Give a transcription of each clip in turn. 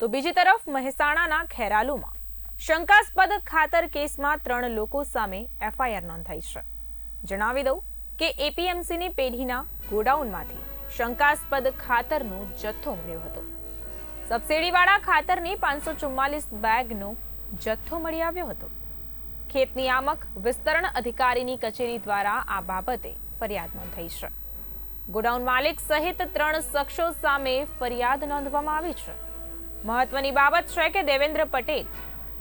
તો બીજી તરફ મહેસાણાના ખેરાલુમાં શંકાસ્પદ ખાતર કેસમાં ત્રણ લોકો સામે એફઆઈઆર નોંધાઈ છે. જણાવી દઉં કે એપીએમસીની પેઢીના ગોડાઉનમાંથી શંકાસ્પદ ખાતરનો જથ્થો મળ્યો હતો. સબસિડીવાળા ખાતરની પાંચસો ચુમ્માલીસ બેગનો જથ્થો મળી આવ્યો હતો. ખેત નિયામક વિસ્તરણ અધિકારીની કચેરી દ્વારા આ બાબતે ફરિયાદ નોંધાઈ છે. ગોડાઉન માલિક સહિત ત્રણ શખ્સો સામે ફરિયાદ નોંધવામાં આવી છે. મહત્વની બાબત છે કે દેવેન્દ્ર પટેલ,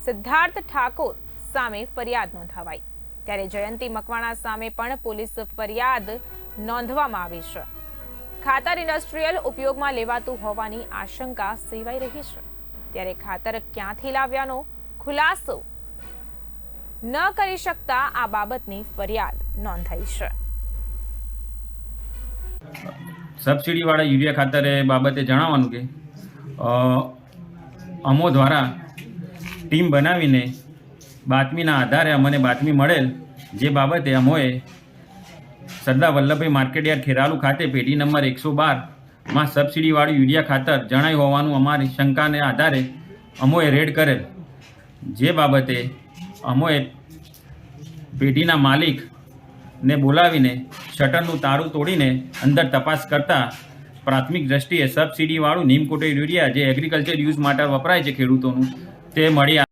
સિદ્ધાર્થ ઠાકોર સામે ફરિયાદ નોંધાવાઈ. ત્યારે જયંતિ મકવાણા સામે પણ પોલીસ ફરિયાદ નોંધવામાં આવી છે. ખાતર ઇન્ડસ્ટ્રીયલ ઉપયોગમાં લેવાતું હોવાની આશંકા સેવાઈ રહી છે. ત્યારે ખાતર ક્યાંથી લાવ્યાનો ખુલાસો ન કરી શકતા આ બાબતની ફરિયાદ નોંધાઈ છે. સબસિડીવાળા યુરિયા ખાતરે બાબતે જણાવવાનું કે અમો દ્વારા ટીમ બનાવીને બાતમીના આધારે અમને બાતમી મળેલ. જે બાબતે અમોએ સરદાર વલ્લભભાઈ માર્કેટયાર્ડ ખેરાલુ ખાતે પેઢી નંબર એકસો બારમાં સબસિડીવાળું યુરિયા ખાતર જણાયું હોવાનું અમારી શંકાને આધારે અમોએ રેડ કરેલ. જે બાબતે અમોએ પેઢીના માલિકને બોલાવીને શટરનું તારું તોડીને અંદર તપાસ કરતા પ્રાથમિક દ્રષ્ટિએ સબસિડીવાળું નીમકોટેડ યુરિયા જે એગ્રીકલ્ચર યુઝ માટે વપરાય છે ખેડૂતોનું તે મળી